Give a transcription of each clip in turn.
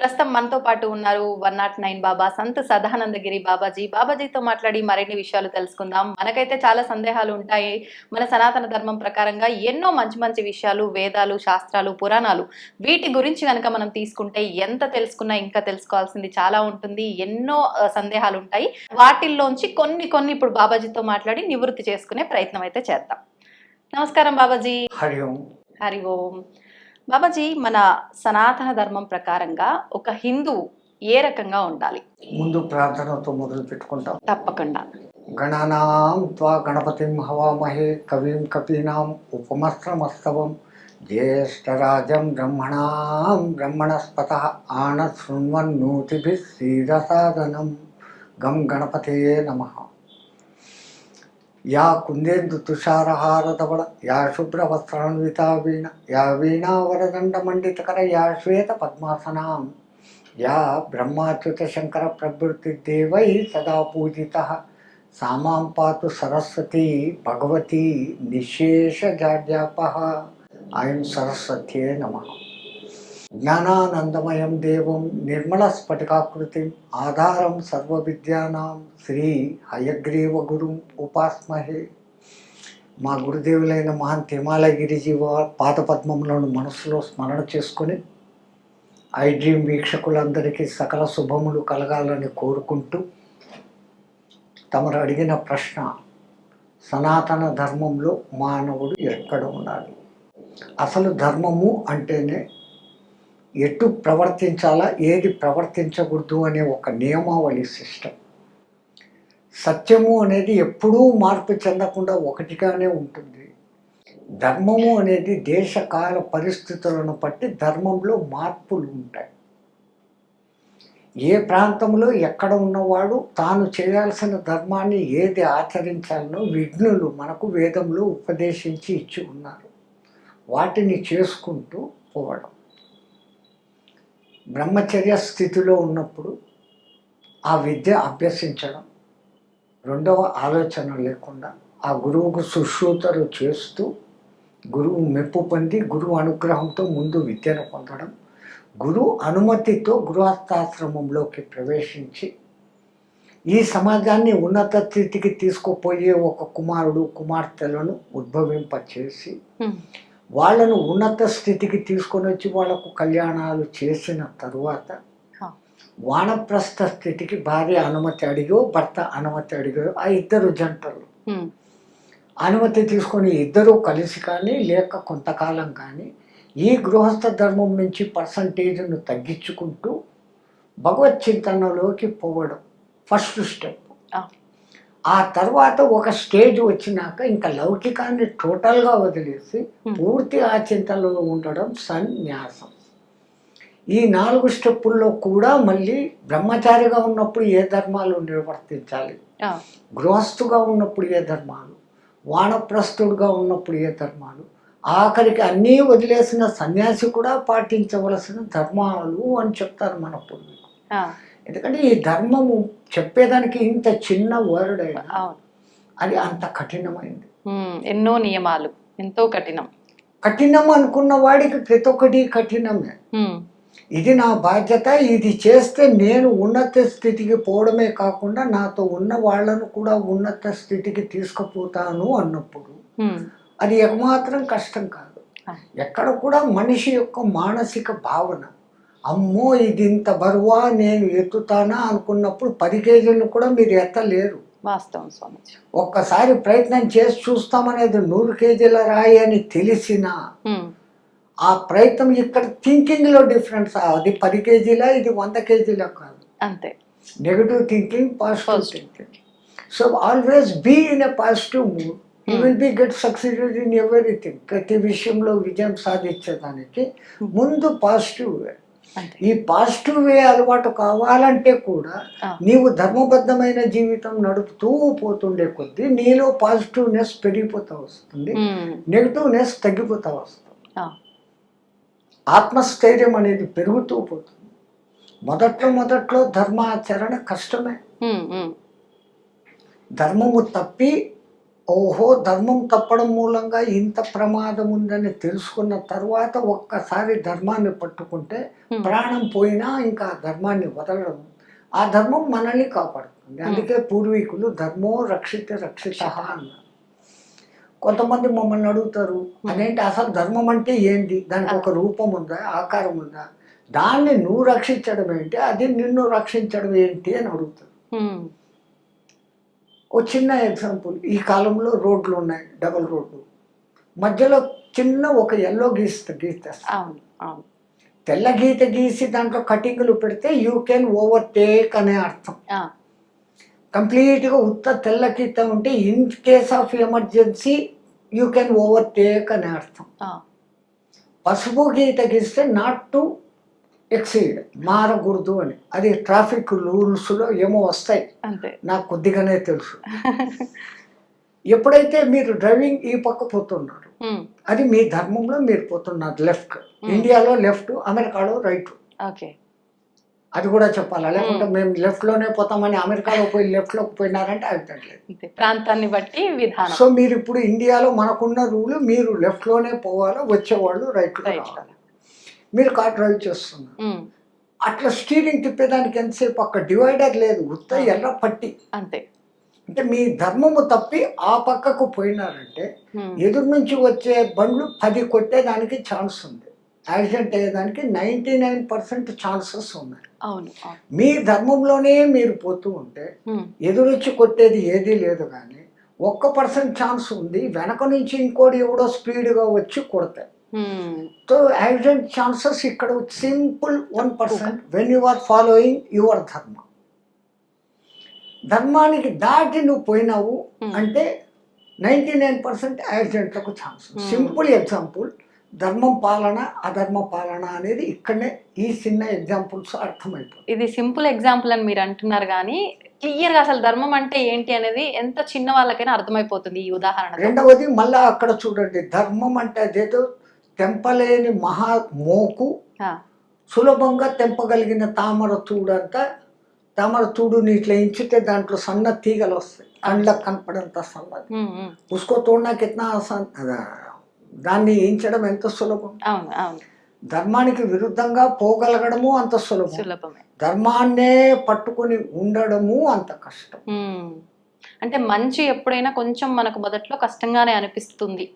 ప్రస్తుతం మనతో పాటు ఉన్నారు one nought nine Baba Sant Sadanandagiri Babaji. బాబాజీతో మాట్లాడి మరిన్ని విషయాలు తెలుసుకుందాం. మనకైతే చాలా సందేహాలు ఉంటాయి. మన సనాతన ధర్మం ప్రకారంగా ఎన్నో మంచి మంచి విషయాలు వేదాలు శాస్త్రాలు పురాణాలు వీటి గురించి కనుక మనం తీసుకుంటే ఎంత తెలుసుకున్నా ఇంకా తెలుసుకోవాల్సింది చాలా ఉంటుంది. ఎన్నో సందేహాలు ఉంటాయి. వాటిల్లోంచి కొన్ని కొన్ని ఇప్పుడు బాబాజీతో మాట్లాడి నివృత్తి చేసుకునే ప్రయత్నం అయితే చేద్దాం. నమస్కారం బాబాజీ. హరి ఓం. హరి ఓం. బాబాజీ మన సనాతన ధర్మం ప్రకారంగా ఒక హిందువు ఏ రకంగా ఉండాలి? ముందు ప్రార్థనతో మొదలు పెట్టుకుంటాం. తప్పకుండా. గణానాం త్వా గణపతిం హవామహే కవిం కపీనాం ఉపమస్త్రమస్తవం జ్యేష్ఠరాజం బ్రహ్మణాం బ్రహ్మణస్పత ఆన శృణ్వన్నూతిభిः శ్రీరసాదనం గం గణపతయే నమః. యా కుందేందు తుషారహారధవళ యా శుభ్రవస్త్రాన్వితా వీణ యా వీణావరదండమండితకర యా శ్వేత పద్మాసనాం. యా బ్రహ్మాచ్యుత శంకర ప్రభృతి దేవై సదా పూజిత. సామాం పాతు సరస్వతి భగవతి నిశేష జాడ్యాప. అయం సరస్వతే నమ. జ్ఞానానందమయం దేవం నిర్మల స్ఫటికాకృతి ఆధారం సర్వ విద్యానాం శ్రీ హయగ్రీవ గురుం ఉపాస్మహే మా గురుదేవులైన మహాన్ తిమాలగిరిజీ పాదపద్మములను మనసులో స్మరణ చేసుకొని ఐ డ్రీమ్ వీక్షకులందరికీ సకల శుభములు కలగాలని కోరుకుంటూ తమరు అడిగిన ప్రశ్న సనాతన ధర్మంలో మానవుడు ఎక్కడ ఉండాలి అసలు ధర్మము అంటేనే ఎటు ప్రవర్తించాలా ఏది ప్రవర్తించకూడదు అనే ఒక నియమావళి సిస్టమ్. సత్యము అనేది ఎప్పుడూ మార్పు చెందకుండా ఒకటిగానే ఉంటుంది. ధర్మము అనేది దేశకాల పరిస్థితులను బట్టి ధర్మంలో మార్పులు ఉంటాయి. ఏ ప్రాంతంలో ఎక్కడ ఉన్నవాడు తాను చేయాల్సిన ధర్మాన్ని ఏది ఆచరించాలనో విఘ్నులు మనకు వేదంలో ఉపదేశించి ఇచ్చి ఉన్నారు. వాటిని చేసుకుంటూ పోవడం. బ్రహ్మచర్య స్థితిలో ఉన్నప్పుడు ఆ విద్య అభ్యసించడం రెండవ ఆలోచన లేకుండా ఆ గురువుకు సుశ్రూతలు చేస్తూ గురువు మెప్పు పొంది గురువు అనుగ్రహంతో ముందు విద్యను పొందడం గురువు అనుమతితో గృహస్థాశ్రమంలోకి ప్రవేశించి ఈ సమాజాన్ని ఉన్నత స్థితికి తీసుకుపోయే ఒక కుమారుడు కుమార్తెలను ఉద్భవింపచేసి వాళ్ళను ఉన్నత స్థితికి తీసుకొని వచ్చి వాళ్ళకు కళ్యాణాలు చేసిన తరువాత. వానప్రస్థ స్థితికి భార్య అనుమతి అడిగో భర్త అనుమతి అడిగో ఆ ఇద్దరు జంటలు. అనుమతి తీసుకొని ఇద్దరూ కలిసి కానీ లేక కొంతకాలం కానీ ఈ గృహస్థ ధర్మం నుంచి పర్సంటేజ్ను తగ్గించుకుంటూ భగవత్ చింతనలోకి పోవడం ఫస్ట్ స్టెప్ ఆ. తర్వాత ఒక స్టేజ్ వచ్చినాక ఇంకా లౌకికాన్ని టోటల్గా వదిలేసి. పూర్తి ఆ చింతనలో ఉండడం సన్యాసం ఈ నాలుగు స్టెప్పుల్లో కూడా మళ్ళీ బ్రహ్మచారిగా ఉన్నప్పుడు ఏ ధర్మాలు నిర్వర్తించాలి. గృహస్థుగా ఉన్నప్పుడు ఏ ధర్మాలు వానప్రస్థుడుగా ఉన్నప్పుడు ఏ ధర్మాలు ఆఖరికి అన్నీ వదిలేసిన సన్యాసి కూడా పాటించవలసిన ధర్మాలు అని చెప్తారు మన పూర్వీకులు. ఎందుకంటే ఈ ధర్మము చెప్పేదానికి ఇంత చిన్న వర్డ్ అయినా అది అంత కఠినమైంది. ఎన్నో నియమాలు ఎంతో కఠినం కఠినం అనుకున్న వాడికి ప్రతి ఒక్కటి కఠినమే. ఇది నా బాధ్యత ఇది చేస్తే నేను ఉన్నత స్థితికి పోవడమే కాకుండా నాతో ఉన్న వాళ్ళను కూడా ఉన్నత స్థితికి తీసుకుపోతాను అన్నప్పుడు. అది ఏమాత్రం కష్టం కాదు. ఎక్కడ కూడా మనిషి యొక్క మానసిక భావన అమ్మో ఇది ఇంత బరువా నేను ఎత్తుతానా అనుకున్నప్పుడు పది కేజీలు కూడా మీరు ఎత్తలేరు వాస్తవం స్వామిజీ ఒక్కసారి ప్రయత్నం చేసి చూస్తామనేది నూరు కేజీల రాయి అని తెలిసినా. ఆ ప్రయత్నం ఇక్కడ థింకింగ్లో డిఫరెన్స్ అది పది కేజీలా ఇది వంద కేజీలా కాదు అంతే negative thinking positive. Thinking so always be in a positive mood you. Will be get succeeded in everything ప్రతి విషయంలో విజయం సాధించేదానికి Hmm. ముందు పాజిటివ్ ఈ పాజిటివ్ వే అలవాటు కావాలంటే కూడా. నీవు ధర్మబద్ధమైన జీవితం నడుపుతూ పోతుండే కొద్దీ నీలో పాజిటివ్నెస్ పెరిగిపోతా వస్తుంది. నెగిటివ్నెస్ తగ్గిపోతా వస్తుంది. ఆత్మస్థైర్యం అనేది పెరుగుతూ పోతుంది మొదట్లో మొదట్లో ధర్మాచరణ కష్టమే ధర్మము తప్పి ఓహో ధర్మం తప్పడం మూలంగా ఇంత ప్రమాదం ఉందని తెలుసుకున్న తర్వాత ఒక్కసారి ధర్మాన్ని పట్టుకుంటే. ప్రాణం పోయినా ఇంకా ధర్మాన్ని వదలడం ఆ ధర్మం మనల్ని కాపాడుతుంది. అందుకే పూర్వీకులు ధర్మో రక్షిత రక్షిత అన్నారు. కొంతమంది మమ్మల్ని అడుగుతారు అదేంటి అసలు ధర్మం అంటే ఏంటి దానికి ఒక రూపం ఉందా ఆకారం ఉందా? దాన్ని నువ్వు రక్షించడం ఏంటి? అది నిన్ను రక్షించడం ఏంటి? అని అడుగుతారు. ఓ చిన్న ఎగ్జాంపుల్ ఈ కాలంలో రోడ్లు ఉన్నాయి డబుల్ రోడ్లు. మధ్యలో చిన్న ఒక ఎల్లో గీస్త అవును తెల్ల గీత గీసి దాంట్లో కటింగ్లు పెడితే యూ కెన్ ఓవర్టేక్ అనే అర్థం. కంప్లీట్గా ఉత్త తెల్ల గీత ఉంటే in case of emergency you can overtake అనే అర్థం. పసుపు గీత గీస్తే నాట్ టు ఎక్సీడ్ మారకూడదు అని. అది ట్రాఫిక్ రూల్స్లో ఏమో వస్తాయి. నాకు కొద్దిగానే తెలుసు. ఎప్పుడైతే మీరు డ్రైవింగ్ ఈ పక్క పోతున్నారు అది మీ ధర్మంలో మీరు పోతున్నారు లెఫ్ట్. ఇండియాలో లెఫ్ట్ అమెరికాలో రైట్. ఓకే. అది కూడా చెప్పాలా? లేకుంటే మేము left లోనే పోతామని అమెరికాలో పోయి left లోకి పోయినారంటే అర్థట్లేదు అంతే. ప్రాంతాన్ని బట్టి విధానం. సో మీరు ఇప్పుడు ఇండియాలో మనకున్న రూల్ మీరు left లోనే పోవాలా? వచ్చేవాళ్ళు రైట్లో Right. రావాలి? మీరు కార్ డ్రైవ్ చేస్తున్నారు. అట్లా స్టీరింగ్ తిప్పేదానికి ఎంతసేపు? అక్కడ డివైడర్ లేదు. ఉత్త. ఎర్ర పట్టి. అంతే. అంటే మీ ధర్మము తప్పి ఆ పక్కకు పోయినారంటే ఎదురు నుంచి వచ్చే బండ్లు పది కొట్టేదానికి ఛాన్స్ ఉంది. యాక్సిడెంట్ అయ్యేదానికి నైంటీ నైన్ పర్సెంట్ ఛాన్సెస్ ఉన్నాయి. మీ ధర్మంలోనే మీరు పోతూ ఉంటే ఎదురొచ్చి కొట్టేది ఏదీ లేదు కానీ ఒక్క పర్సెంట్ ఛాన్స్ ఉంది. వెనక నుంచి ఇంకోటి ఎవడో స్పీడ్గా వచ్చి కొడతాయి సో యాక్సిడెంట్ ఛాన్సెస్ ఇక్కడ simple one percent when you are following your ధర్మ ధర్మానికి దాటి నువ్వు పోయినావు. అంటే నైంటీ నైన్ పర్సెంట్ యాక్సిడెంట్లకు ఛాన్స్. సింపుల్ ఎగ్జాంపుల్ ధర్మం పాలన అధర్మ పాలన అనేది ఇక్కడనే ఈ చిన్న ఎగ్జాంపుల్స్ అర్థమైపోతుంది ఇది సింపుల్ ఎగ్జాంపుల్ అని మీరు అంటున్నారు కానీ క్లియర్గా అసలు ధర్మం అంటే ఏంటి అనేది ఎంత చిన్న వాళ్ళకైనా అర్థమైపోతుంది ఈ ఉదాహరణ రెండవది మళ్ళా అక్కడ చూడండి ధర్మం అంటే అదేదో తెంపలేని మహా మోకు సులభంగా తెంపగలిగిన తామర తూడంతా తామర తూడుని ఇట్లా ఇంచితే దాంట్లో సన్న తీగలు వస్తాయి. కళ్ళకు కనపడంత సన్నది. ఉసుకో తోడనా కిतना ఆసాన్ అదా, దాన్ని ఇంచడం ఎంత సులభం? ధర్మానికి విరుద్ధంగా పోగలగడము అంత సులభం. ధర్మాన్నే పట్టుకొని ఉండడము అంత కష్టం. అంటే మంచి ఎప్పుడైనా కొంచెం మనకు మొదట్లో కష్టంగానే అనిపిస్తుంది.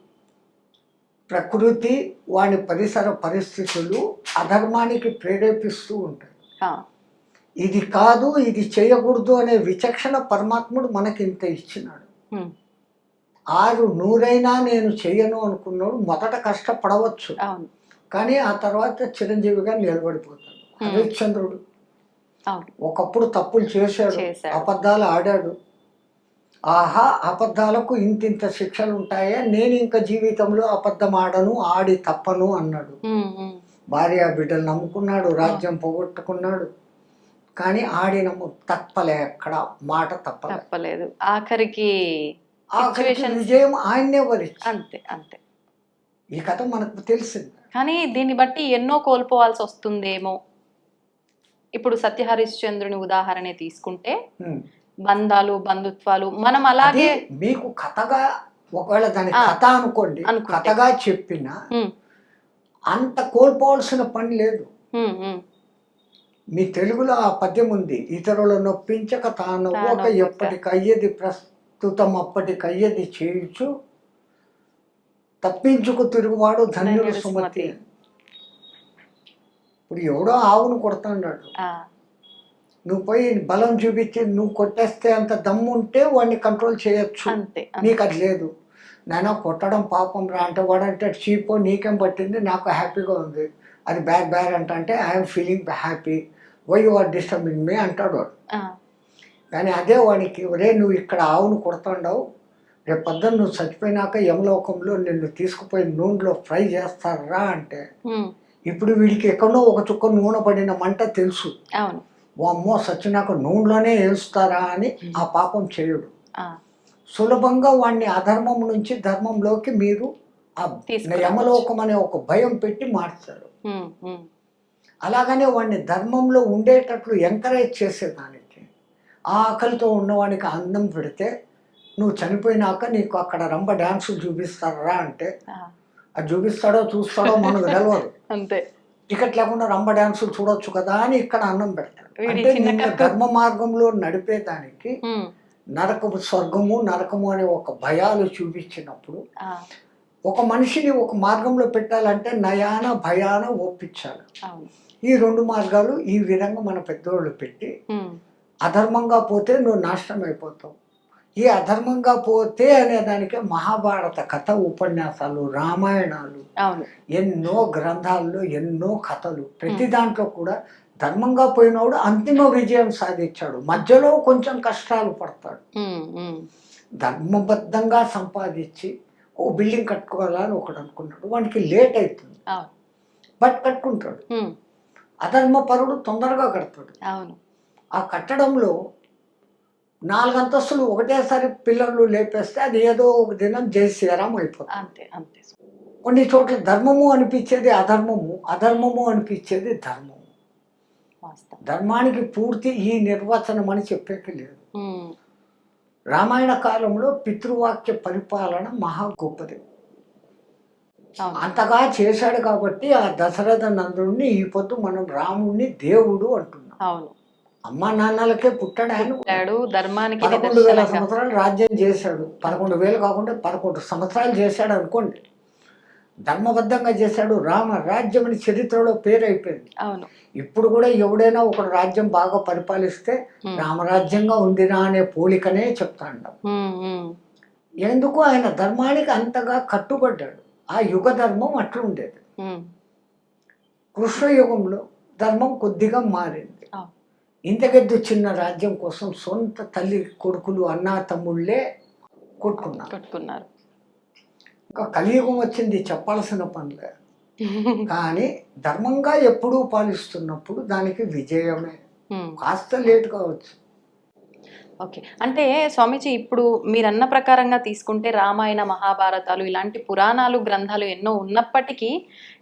ప్రకృతి వాని పరిసర పరిస్థితులు అధర్మానికి ప్రేరేపిస్తూ ఉంటాయి. ఇది కాదు ఇది చేయకూడదు అనే విచక్షణ పరమాత్ముడు మనకి ఇంత ఇచ్చినాడు. ఆరు నూరైనా నేను చెయ్యను అనుకున్నాడు మొదట కష్టపడవచ్చు. కానీ ఆ తర్వాత చిరంజీవిగా నిలబడిపోతాడు. హరిశ్చంద్రుడు. ఒకప్పుడు తప్పులు చేశాడు. అబద్ధాలు ఆడాడు. ఆహా అబద్ధాలకు ఇంతింత శిక్షలు ఉంటాయా నేను ఇంకా జీవితంలో అబద్ధం ఆడను ఆడి తప్పను అన్నాడు. భార్య బిడ్డలు నమ్ముకున్నాడు రాజ్యం పోగొట్టుకున్నాడు. కానీ ఆడిన ము- తప్పలే ఎక్కడ మాట తప్పలే. తప్పలేదు. ఆఖరికి విజయం ఆయన్నే వరించి అంతే అంతే. ఈ కథ మనకు తెలిసింది. కానీ దీన్ని బట్టి ఎన్నో కోల్పోవాల్సి వస్తుందేమో. ఇప్పుడు సత్యహరిశ్చంద్రుని ఉదాహరణ తీసుకుంటే. బంధాలు బంధుత్వాలు మనం అలాగే మీకు కథగా ఒకవేళ దాని కథ అనుకోండి. కథగా చెప్పిన అంత కోల్పోవాల్సిన పని లేదు మీ తెలుగులో ఆ పద్యం ఉంది ఇతరుల నొప్పించక తాను ఒక తానొప్పక. ఎప్పటికి అయ్యేది ప్రస్తుతం అప్పటికి అయ్యేది చేయుచు తప్పించుకు తిరుగువాడు ధన్యుడు సుమతి. ఇప్పుడు ఎవడో ఆవును కొడతాడు ఆ, నువ్వు పోయి బలం చూపించి నువ్వు కొట్టేస్తే అంత దమ్ము ఉంటే వాడిని కంట్రోల్ చేయొచ్చు. నీకు అది లేదు. నాయన కొట్టడం పాపం రా అంటే వాడంటే చీపో నీకేం పట్టింది? నాకు హ్యాపీగా ఉంది. అది బ్యాడ్ బ్యాడ్ అంటే అంటే I'm feeling happy why you are disturbing me అంటాడు వాడు. కానీ అదే వాడికి రే నువ్వు ఇక్కడ ఆవును కొడుతుండవు. రేపు పొద్దున్న నువ్వు చచ్చిపోయినాక యమలోకంలో నిన్ను తీసుకుపోయి నూనెలో ఫ్రై చేస్తారా? అంటే ఇప్పుడు వీడికి ఎక్కడో ఒక చుక్క నూనె పడిన మంట తెలుసు. అవును. అమ్మో సచ్చినాక నూనెలోనే వేస్తారా అని ఆ పాపం చేయడు సులభంగా వాడిని అధర్మం నుంచి ధర్మంలోకి మీరు ఆ. యమలోకం అనే ఒక భయం పెట్టి ఉమ్, అలాగనే వాడిని ధర్మంలో ఉండేటట్లు ఎంకరేజ్ చేసేదానికి ఆ ఆకలితో ఉన్నవానికి అన్నం పెడితే నువ్వు చనిపోయినాక నీకు అక్కడ రంబ డ్యాన్స్ చూపిస్తారా? అంటే అది చూపిస్తాడో చూస్తాడో మనకు తెలియదు అంతే. టికెట్ లేకుండా రంబ డ్యాన్సులు చూడొచ్చు కదా అని ఇక్కడ అన్నం పెడతాడు వీడి అంటే నిన్ను. ధర్మ మార్గంలో నడిపేదానికి నరకము స్వర్గము నరకము అనే ఒక భయాలు చూపించినప్పుడు ఒక మనిషిని ఒక మార్గంలో పెట్టాలంటే నయాన భయాన ఒప్పించాలి. ఈ రెండు మార్గాలు ఈ విధంగా మన పెద్దోళ్ళు పెట్టి అధర్మంగా పోతే నువ్వు నాశనం అయిపోతావు. ఈ అధర్మంగా పోతే అనే దానికే మహాభారత కథ ఉపన్యాసాలు రామాయణాలు ఎన్నో గ్రంథాల్లో ఎన్నో కథలు. ప్రతి దాంట్లో కూడా ధర్మంగా పోయినోడు అంతిమ విజయం సాధించాడు. మధ్యలో కొంచెం కష్టాలు పడతాడు. ధర్మబద్ధంగా సంపాదించి ఓ బిల్డింగ్ కట్టుకోవాలని ఒకడు అనుకున్నాడు. వానికి లేట్ అవుతుంది బట్ కట్టుకుంటాడు. అధర్మపరుడు తొందరగా కడతాడు. అవును. ఆ కట్టడంలో నాలుగు అంతస్తులు ఒకటేసారి పిల్లర్లు లేపేస్తే అది ఏదో ఒక దినం జై శ్రీరాం అయిపోతుంది. అంతే అంతే. కొన్ని చోట్ల ధర్మము అనిపించేది అధర్మము అధర్మము అనిపించేది ధర్మము. ధర్మానికి పూర్తి ఈ నిర్వచనం అని చెప్పేకి లేదు. రామాయణ కాలంలో పితృవాక్య పరిపాలన మహా గొప్పది. అంతగా చేశాడు కాబట్టి ఆ దశరథ నందుడిని ఈ పొద్దు మనం రాముడిని దేవుడు అంటున్నాం. అవును. అమ్మ నాన్నలకే పుట్టాడు ఆయన ధర్మానికి పదకొండు వేల సంవత్సరాలు రాజ్యం చేశాడు. పదకొండు వేలు కాకుండా పదకొండు సంవత్సరాలు చేశాడు అనుకోండి. ధర్మబద్ధంగా చేశాడు. రామ రాజ్యం అని చరిత్రలో పేరు అయిపోయింది అవును. ఇప్పుడు కూడా ఎవడైనా ఒక రాజ్యం బాగా పరిపాలిస్తే రామరాజ్యంగా ఉందిరా అనే పోలికనే చెప్తాడు. ఎందుకు? ఆయన ధర్మానికి అంతగా కట్టుబడ్డాడు. ఆ యుగ ధర్మం అట్లుండేది. కృష్ణయుగంలో ధర్మం కొద్దిగా మారింది. ఇంతకెద్దు చిన్న రాజ్యం కోసం సొంత తల్లి కొడుకులు అన్నా తమ్ముళ్ళే కొట్టుకున్నారు. కొట్టుకున్నారు. ఇంకా కలియుగం వచ్చింది చెప్పాల్సిన పనిలే. కానీ ధర్మంగా ఎప్పుడూ పాలిస్తున్నప్పుడు దానికి విజయమే. కాస్త లేట్ కావచ్చు. ఓకే. అంటే స్వామీజీ ఇప్పుడు మీరన్న ప్రకారంగా తీసుకుంటే రామాయణ మహాభారతాలు ఇలాంటి పురాణాలు గ్రంథాలు ఎన్నో ఉన్నప్పటికీ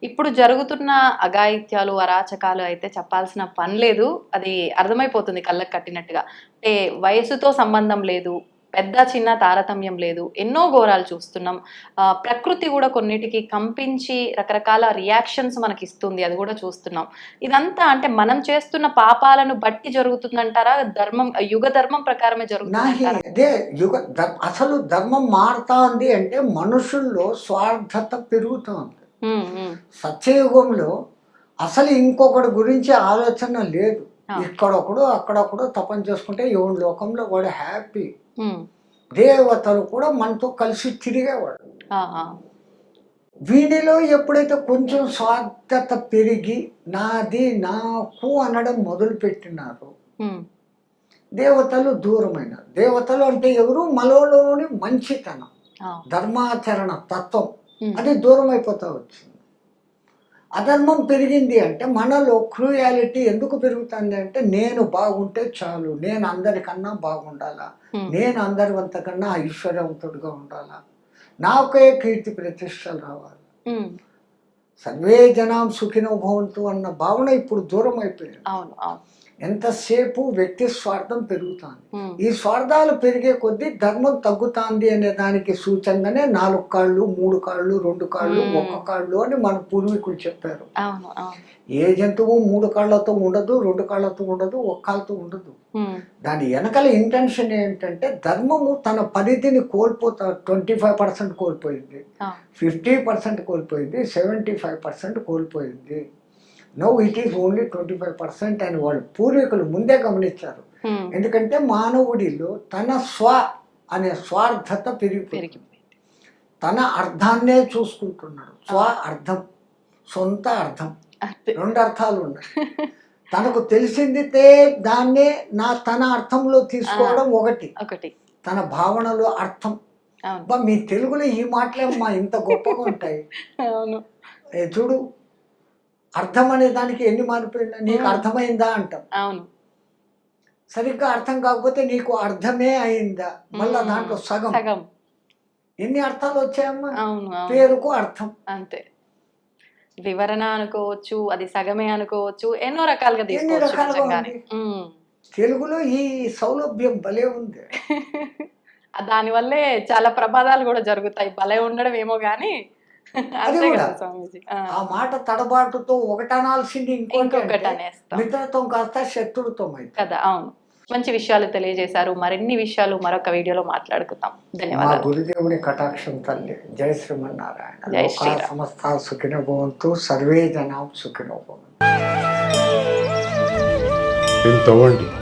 ఇప్పుడు జరుగుతున్న అఘాయిత్యాలు అరాచకాలు అయితే చెప్పాల్సిన పని లేదు. అది అర్థమైపోతుంది కళ్ళకు కట్టినట్టుగా. అంటే వయసుతో సంబంధం లేదు. పెద్ద చిన్న తారతమ్యం లేదు. ఎన్నో ఘోరాలు చూస్తున్నాం. ప్రకృతి కూడా కొన్నిటికి కంపించి రకరకాల రియాక్షన్స్ మనకి ఇస్తుంది. అది కూడా చూస్తున్నాం. ఇదంతా అంటే మనం చేస్తున్న పాపాలను బట్టి జరుగుతుందంటారా? ధర్మం యుగ ధర్మం ప్రకారమే అదే యుగ ధర్- అసలు ధర్మం మారుతాంది అంటే మనుషుల్లో స్వార్థత పెరుగుతోంది సత్యయుగంలో అసలు ఇంకొకటి గురించి ఆలోచన లేదు. ఇక్కడొకడు అక్కడొకడు తపన చేసుకుంటే ఎవరి లోకంలో వాడు హ్యాపీ. దేవతలు కూడా మనతో కలిసి తిరిగేవాడు వీడిలో ఎప్పుడైతే కొంచెం స్వార్థత పెరిగి నాది నాకు అనడం మొదలు పెట్టినారో దేవతలు దూరమైనారు. దేవతలు అంటే ఎవరు? మనలోని మంచితనం. ధర్మాచరణ తత్వం. అది దూరం అయిపోతా వచ్చింది. అధర్మం పెరిగింది అంటే మనలో క్రూయాలిటీ ఎందుకు పెరుగుతుంది అంటే నేను బాగుంటే చాలు నేను అందరికన్నా బాగుండాలా నేను అందరి వంతకన్నా ఐశ్వర్యవంతుడిగా ఉండాలా? నాకే కీర్తి ప్రతిష్టలు రావాలి. సర్వే జనాం సుఖినో భవంతు అన్న భావన ఇప్పుడు దూరం అయిపోయింది అవును అవును. ఎంతసేపు వ్యక్తి స్వార్థం పెరుగుతుంది? ఈ స్వార్థాలు పెరిగే కొద్దీ ధర్మం తగ్గుతాంది అనే దానికి సూచనగానే నాలుగు కాళ్ళు మూడు కాళ్ళు రెండు కాళ్ళు. ఒక్క కాళ్ళు అని మన పూర్వీకులు చెప్పారు. ఏ జంతువు మూడు కాళ్ళతో ఉండదు రెండు కాళ్ళతో ఉండదు ఒక్క కాళ్ళతో ఉండదు. దాని వెనకాల ఇంటెన్షన్ ఏంటంటే ధర్మము తన పరిధిని కోల్పోతా ట్వంటీ ఫైవ్ పర్సెంట్ కోల్పోయింది ఫిఫ్టీ పర్సెంట్ కోల్పోయింది సెవెంటీ ఫైవ్ పర్సెంట్ కోల్పోయింది. No it is only twenty five percent అని వాళ్ళు పూర్వీకులు ముందే గమనించారు. ఉమ్, ఎందుకంటే మానవుడిలో తన స్వ అనే స్వార్థత పెరిగిపోయింది. తన అర్థాన్నే చూసుకుంటున్నాడు. స్వ అర్థం సొంత అర్థం. రెండు అర్థాలు ఉన్నాయి. తనకు తెలిసింది దాన్నే నా తన అర్థంలో తీసుకోవడం ఒకటి. ఒకటి. తన భావనలో అర్థం. మీ తెలుగులో ఈ మాటలే మా ఇంత గొప్పగా ఉంటాయి. చూడు అర్థం అనే దానికి ఎన్ని మారిపోయిందా నీకు. అర్థమైందా అంటాం. అవును. సరిగ్గా అర్థం కాకపోతే నీకు అర్థమే అయిందా? మళ్ళా. దాంట్లో సగం. సగం. ఎన్ని అర్థాలు వచ్చాయమ్మా? పేరుకు అర్థం. అంతే. వివరణ అనుకోవచ్చు అది సగమే అనుకోవచ్చు ఎన్నో రకాలుగా ఎన్ని రకాలుగా ఉంది. తెలుగులో ఈ సౌలభ్యం భలే ఉంది. దానివల్లే చాలా ప్రమాదాలు కూడా జరుగుతాయి. భలే ఉండడం ఏమో గానీ అంతే కూడా. ఆ. ఆ మాట తడబాటుతో ఒకటనాల్సింది ఇంకొకటి మిత్రత్వం కాస్త శత్రుత్వం అయితే. కదా అవును. మంచి విషయాలు తెలియజేశారు. మరిన్ని విషయాలు మరొక వీడియోలో మాట్లాడుకుందాం. మా ధన్యవాదాలు. గురుదేవుని కటాక్షం తల్లి. జై శ్రీమన్నారాయణ. జై లోకా శ్రీరామ్. సమస్త సుఖిన భవంతు సర్వే జనాం సుఖినో భవంతు